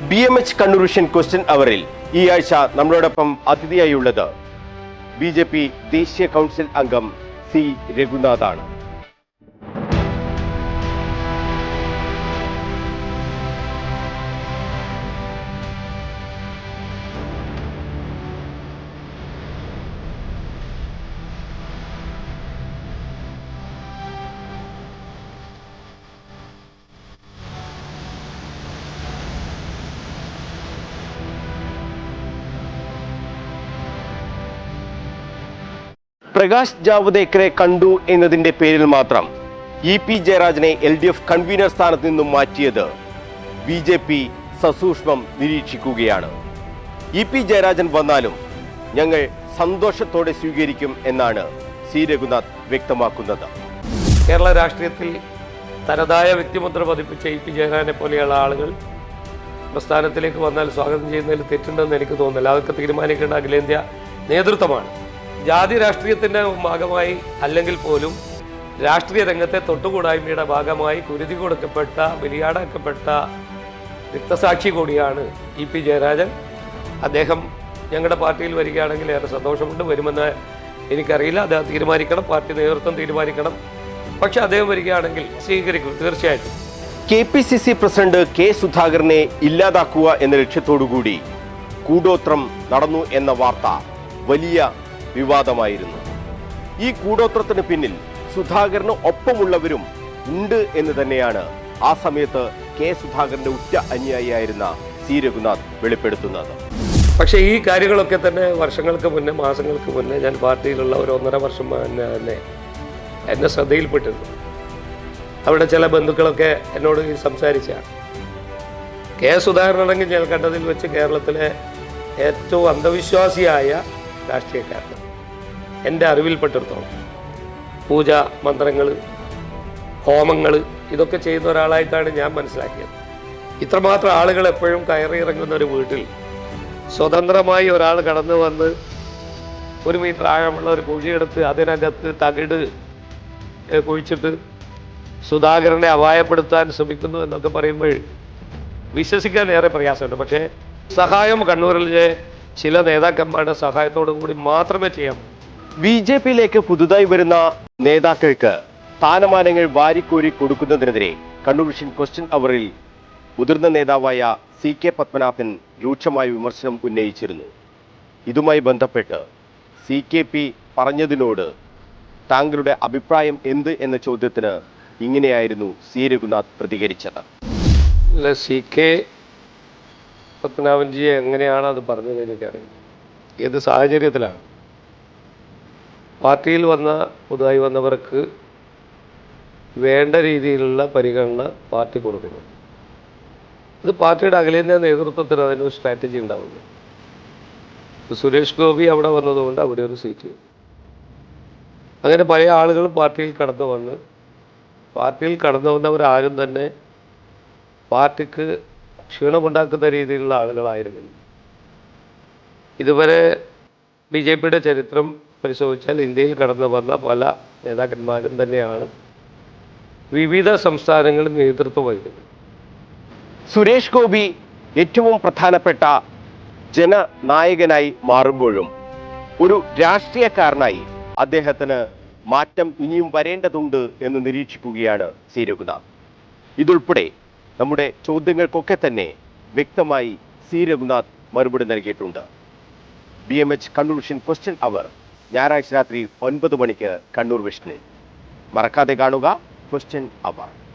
B M H conclusion question അവറിൽ ഈ ആഴ്ച നമ്മളോടൊപ്പം അതിഥിയായുള്ളത് ബി ജെ പി ദേശീയ കൗൺസിൽ അംഗം സി രഘുനാഥാണ്. പ്രകാശ് ജാവ്ദേക്കറെ കണ്ടു എന്നതിന്റെ പേരിൽ മാത്രം ഇ പി ജയരാജനെ എൽ ഡി എഫ് കൺവീനർ സ്ഥാനത്ത് നിന്നും മാറ്റിയത് ബി ജെ പി സസൂക്ഷ്മം നിരീക്ഷിക്കുകയാണ്. ഇ പി ജയരാജൻ വന്നാലും ഞങ്ങൾ സന്തോഷത്തോടെ സ്വീകരിക്കും എന്നാണ് സി രഘുനാഥ് വ്യക്തമാക്കുന്നത്. കേരള രാഷ്ട്രീയത്തിൽ തനതായ വ്യക്തിമുദ്ര പതിപ്പിച്ച ഇ പി ജയരാജനെ പോലെയുള്ള ആളുകൾ പ്രസ്ഥാനത്തിലേക്ക് വന്നാൽ സ്വാഗതം ചെയ്യുന്നതിൽ തെറ്റുണ്ടെന്ന് എനിക്ക് തോന്നുന്നില്ല. അതൊക്കെ തീരുമാനിക്കേണ്ട അഖിലേന്ത്യാ നേതൃത്വമാണ്. ജാതി രാഷ്ട്രീയത്തിന്റെ ഭാഗമായി അല്ലെങ്കിൽ പോലും രാഷ്ട്രീയ രംഗത്തെ തൊട്ടുകൂടായ്മയുടെ ഭാഗമായി കുരുതി കൊടുക്കപ്പെട്ട ബലിയാടാക്കപ്പെട്ട രക്തസാക്ഷി കൂടിയാണ് ഇ പി ജയരാജൻ. അദ്ദേഹം ഞങ്ങളുടെ പാർട്ടിയിൽ വരികയാണെങ്കിൽ ഏറെ സന്തോഷമുണ്ട്. വരുമെന്ന് എനിക്കറിയില്ല. അദ്ദേഹം തീരുമാനിക്കണം. പാർട്ടി നേതൃത്വം തീരുമാനിക്കണം. പക്ഷെ അദ്ദേഹം വരികയാണെങ്കിൽ സ്വീകരിക്കും തീർച്ചയായിട്ടും. K P C C president K സുധാകരനെ ഇല്ലാതാക്കുക എന്ന ലക്ഷ്യത്തോടുകൂടി കൂടോത്രം നടന്നു എന്ന വാർത്ത വലിയ വിവാദമായിരുന്നു. ഈ കൂടോത്രത്തിന് പിന്നിൽ സുധാകരന് ഒപ്പമുള്ളവരും ഉണ്ട് എന്ന് തന്നെയാണ് ആ സമയത്ത് കെ സുധാകരന്റെ ഉറ്റ അനുയായിയായിരുന്ന സി രഘുനാഥ് വെളിപ്പെടുത്തുന്നത്. പക്ഷേ ഈ കാര്യങ്ങളൊക്കെ തന്നെ വർഷങ്ങൾക്ക് മുന്നേ മാസങ്ങൾക്ക് മുന്നേ ഞാൻ പാർട്ടിയിലുള്ള ഒരു ഒന്നര വർഷം മുന്നേ തന്നെ എന്നെ ശ്രദ്ധയിൽപ്പെട്ടിരുന്നു. അവിടെ ചില ബന്ധുക്കളൊക്കെ എന്നോട് സംസാരിച്ചാണ് കെ സുധാകരനാണെങ്കിൽ ഞാൻ കണ്ടതിൽ വെച്ച് കേരളത്തിലെ ഏറ്റവും അന്ധവിശ്വാസിയായ രാഷ്ട്രീയക്കാരൻ എന്റെ അറിവിൽപ്പെട്ടിടത്തോളം. പൂജ മന്ത്രങ്ങൾ ഹോമങ്ങൾ ഇതൊക്കെ ചെയ്യുന്ന ഒരാളായിട്ടാണ് ഞാൻ മനസ്സിലാക്കിയത്. ഇത്രമാത്രം ആളുകൾ എപ്പോഴും കയറി ഇറങ്ങുന്ന ഒരു വീട്ടിൽ സ്വതന്ത്രമായി ഒരാൾ കടന്നു വന്ന് ഒരു മീറ്റർ ആഴമുള്ള ഒരു കുഴിയെടുത്ത് അതിനകത്ത് തകിട് കുഴിച്ചിട്ട് സുധാകരനെ അപായപ്പെടുത്താൻ ശ്രമിക്കുന്നു എന്നൊക്കെ പറയുമ്പോൾ വിശ്വസിക്കാൻ ഏറെ പ്രയാസമുണ്ട്. പക്ഷേ സഹായം കണ്ണൂരിലെ ചില നേതാക്കന്മാരുടെ സഹായത്തോടു കൂടി മാത്രമേ ചെയ്യാൻ. ബി ജെ പിയിലേക്ക് പുതുതായി വരുന്ന നേതാക്കൾക്ക് സ്ഥാനമാനങ്ങൾ വാരിക്കോരി കൊടുക്കുന്നതിനെതിരെ കണ്ണൂർ വിഷൻ ക്വസ്റ്റ്യൻ അവറിൽ മുതിർന്ന നേതാവായ സി കെ പത്മനാഭൻ രൂക്ഷമായ വിമർശനം ഉന്നയിച്ചിരുന്നു. ഇതുമായി ബന്ധപ്പെട്ട് സി കെ പി പറഞ്ഞതിനോട് താങ്കളുടെ അഭിപ്രായം എന്ത് എന്ന ചോദ്യത്തിന് ഇങ്ങനെയായിരുന്നു സി രഘുനാഥ് പ്രതികരിച്ചത്. സി കെ പത്മനാഭൻജിയെ എങ്ങനെയാണ് അത് പറഞ്ഞത് എനിക്കറിയാം ഏത് സാഹചര്യത്തിലാണ്? പാർട്ടിയിൽ വന്ന പുതുതായി വന്നവർക്ക് വേണ്ട രീതിയിലുള്ള പരിഗണന പാർട്ടി കൊടുക്കുന്നു. ഇത് പാർട്ടിയുടെ അഖിലേന്ത്യാ നേതൃത്വത്തിന് അതിനൊരു സ്ട്രാറ്റജി ഉണ്ടാവുന്നു. സുരേഷ് ഗോപി അവിടെ വന്നതുകൊണ്ട് അവിടെ ഒരു സീറ്റ് അങ്ങനെ പല ആളുകൾ പാർട്ടിയിൽ കടന്നു വന്ന് പാർട്ടിയിൽ കടന്നു വന്നവരാരും തന്നെ പാർട്ടിക്ക് ക്ഷീണമുണ്ടാക്കുന്ന രീതിയിലുള്ള ആളുകളായിരുന്നില്ല. ഇതുവരെ ബി ജെ പിയുടെ ചരിത്രം പരിശോധിച്ചാൽ ഇന്ത്യയിൽ കടന്നു വന്ന പല നേതാക്കന്മാരും തന്നെയാണ് വിവിധ സംസ്ഥാനങ്ങളിൽ നേതൃത്വം വഹിക്കുന്നത്. സുരേഷ് ഗോപി ഏറ്റവും പ്രധാനപ്പെട്ട ജനനായകനായി മാറുമ്പോഴും ഒരു രാഷ്ട്രീയക്കാരനായി അദ്ദേഹത്തിന് മാറ്റം ഇനിയും വരേണ്ടതുണ്ട് എന്ന് നിരീക്ഷിക്കുകയാണ് സി ഇതുൾപ്പെടെ നമ്മുടെ ചോദ്യങ്ങൾക്കൊക്കെ തന്നെ വ്യക്തമായി സി രഘുനാഥ് മറുപടി നൽകിയിട്ടുണ്ട്. B M H conclusion question hour ഞായറാഴ്ച രാത്രി ഒൻപത് മണിക്ക് കണ്ണൂർ വിഷ്ണു മറക്കാതെ കാണുക ക്വസ്റ്റ്യൻ അവർ.